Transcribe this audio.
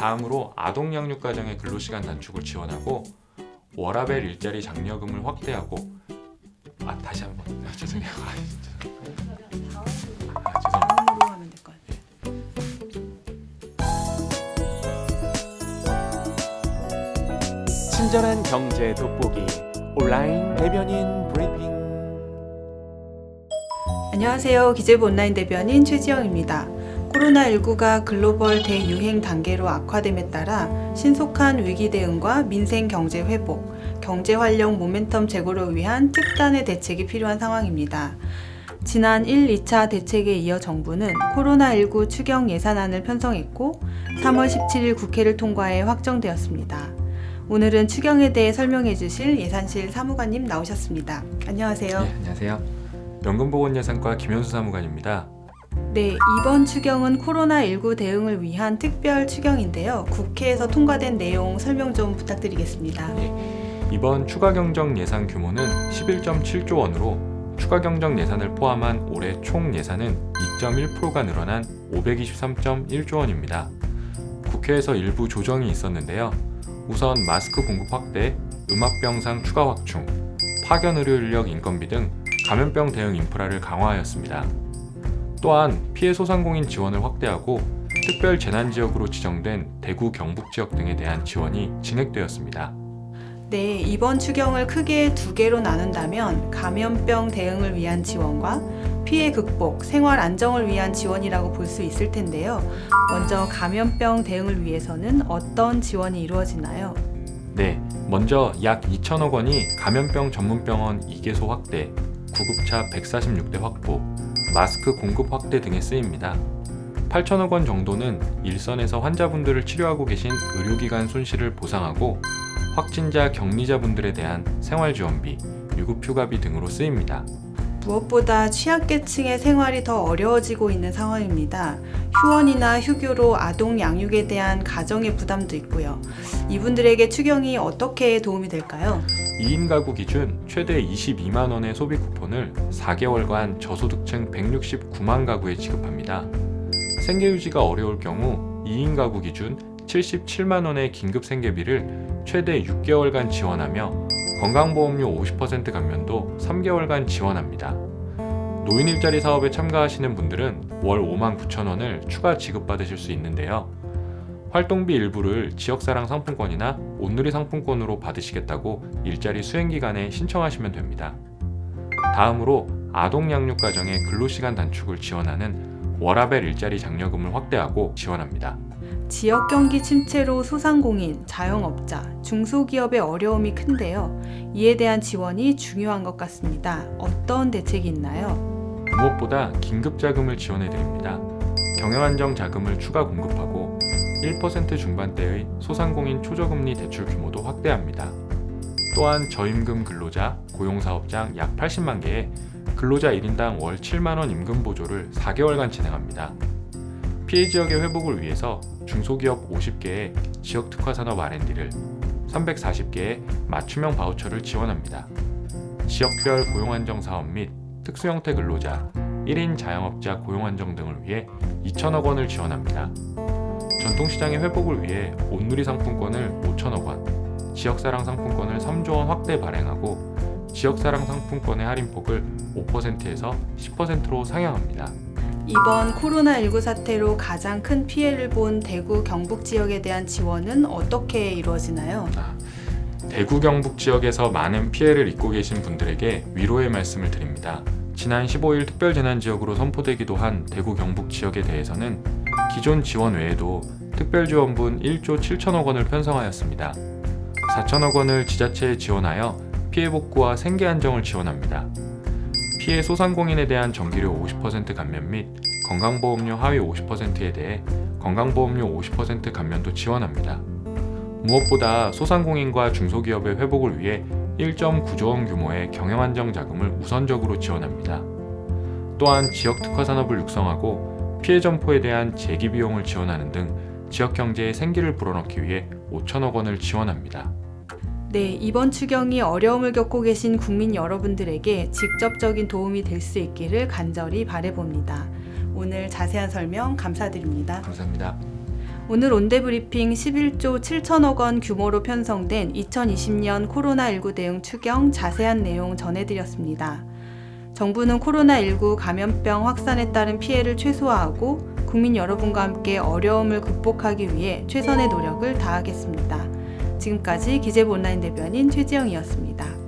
다음으로 아동 양육 가정의 근로시간 단축을 지원하고 워라벨 일자리 장려금을 확대하고 아 다시 한번 아, 죄송해요. 아, 진짜. 아, 하면 될. 친절한 경제 돋보기 온라인 대변인 브리핑 안녕하세요. 기재부 온라인 대변인 최지영입니다. 코로나19가 글로벌 대유행 단계로 악화됨에 따라 신속한 위기 대응과 민생 경제 회복, 경제 활력 모멘텀 제고를 위한 특단의 대책이 필요한 상황입니다. 지난 1, 2차 대책에 이어 정부는 코로나19 추경 예산안을 편성했고 3월 17일 국회를 통과해 확정되었습니다. 오늘은 추경에 대해 설명해 주실 예산실 사무관님 나오셨습니다. 안녕하세요. 네, 안녕하세요. 연금보건예산과 김현수 사무관입니다. 네, 이번 추경은 코로나19 대응을 위한 특별 추경인데요. 국회에서 통과된 내용 설명 좀 부탁드리겠습니다. 이번 추가 경정 예산 규모는 11.7조 원으로 추가 경정 예산을 포함한 올해 총 예산은 2.1%가 늘어난 523.1조 원입니다. 국회에서 일부 조정이 있었는데요. 우선 마스크 공급 확대, 음압병상 추가 확충, 파견 의료 인력 인건비 등 감염병 대응 인프라를 강화하였습니다. 또한 피해 소상공인 지원을 확대하고 특별 재난 지역으로 지정된 대구 경북 지역 등에 대한 지원이 진행되었습니다. 네, 이번 추경을 크게 두 개로 나눈다면 감염병 대응을 위한 지원과 피해 극복, 생활 안정을 위한 지원이라고 볼 수 있을 텐데요. 먼저 감염병 대응을 위해서는 어떤 지원이 이루어지나요? 네, 먼저 약 2천억 원이 감염병 전문병원 2개소 확대, 구급차 146대 확보, 마스크 공급 확대 등에 쓰입니다. 8천억 원 정도는 일선에서 환자분들을 치료하고 계신 의료기관 손실을 보상하고 확진자 격리자분들에 대한 생활지원비, 유급휴가비 등으로 쓰입니다. 무엇보다 취약계층의 생활이 더 어려워지고 있는 상황입니다. 휴원이나 휴교로 아동 양육에 대한 가정의 부담도 있고요. 이분들에게 추경이 어떻게 도움이 될까요? 2인 가구 기준 최대 22만 원의 소비 쿠폰을 4개월간 저소득층 169만 가구에 지급합니다. 생계 유지가 어려울 경우 2인 가구 기준 77만 원의 긴급 생계비를 최대 6개월간 지원하며 건강보험료 50% 감면도 3개월간 지원합니다. 노인 일자리 사업에 참가하시는 분들은 월 5만 9천 원을 추가 지급받으실 수 있는데요. 활동비 일부를 지역사랑 상품권이나 온누리 상품권으로 받으시겠다고 일자리 수행 기간에 신청하시면 됩니다. 다음으로 아동 양육 가정의 근로시간 단축을 지원하는 워라벨 일자리 장려금을 확대하고 지원합니다. 지역 경기 침체로 소상공인, 자영업자, 중소기업의 어려움이 큰데요. 이에 대한 지원이 중요한 것 같습니다. 어떤 대책이 있나요? 무엇보다 긴급 자금을 지원해 드립니다. 경영 안정 자금을 추가 공급하고 1% 중반대의 소상공인 초저금리 대출 규모도 확대합니다. 또한 저임금 근로자, 고용사업장 약 80만 개에 근로자 1인당 월 7만 원 임금 보조를 4개월간 진행합니다. 피해 지역의 회복을 위해서 중소기업 50개의 지역 특화 산업 R&D를 340개의 맞춤형 바우처를 지원합니다. 지역별 고용안정 사업 및 특수형태 근로자, 1인 자영업자 고용안정 등을 위해 2천억 원을 지원합니다. 전통시장의 회복을 위해 온누리 상품권을 5천억 원, 지역사랑 상품권을 3조 원 확대 발행하고 지역사랑 상품권의 할인폭을 5%에서 10%로 상향합니다. 이번 코로나19 사태로 가장 큰 피해를 본 대구 경북 지역에 대한 지원은 어떻게 이루어지나요? 대구 경북 지역에서 많은 피해를 입고 계신 분들에게 위로의 말씀을 드립니다. 지난 15일 특별재난지역으로 선포되기도 한 대구 경북 지역에 대해서는 기존 지원 외에도 특별지원분 1조 7천억 원을 편성하였습니다. 4천억 원을 지자체에 지원하여 피해 복구와 생계 안정을 지원합니다. 피해 소상공인에 대한 전기료 50% 감면 및 건강보험료 하위 50%에 대해 건강보험료 50% 감면도 지원합니다. 무엇보다 소상공인과 중소기업의 회복을 위해 1.9조 원 규모의 경영안정 자금을 우선적으로 지원합니다. 또한 지역 특화 산업을 육성하고 피해 점포에 대한 재기 비용을 지원하는 등 지역 경제에 생기를 불어넣기 위해 5천억 원을 지원합니다. 네, 이번 추경이 어려움을 겪고 계신 국민 여러분들에게 직접적인 도움이 될 수 있기를 간절히 바래봅니다. 오늘 자세한 설명 감사드립니다. 감사합니다. 오늘 온대브리핑 11조 7천억 원 규모로 편성된 2020년 코로나19 대응 추경 자세한 내용 전해드렸습니다. 정부는 코로나19 감염병 확산에 따른 피해를 최소화하고 국민 여러분과 함께 어려움을 극복하기 위해 최선의 노력을 다하겠습니다. 지금까지 기재부 온라인 대변인 최지영이었습니다.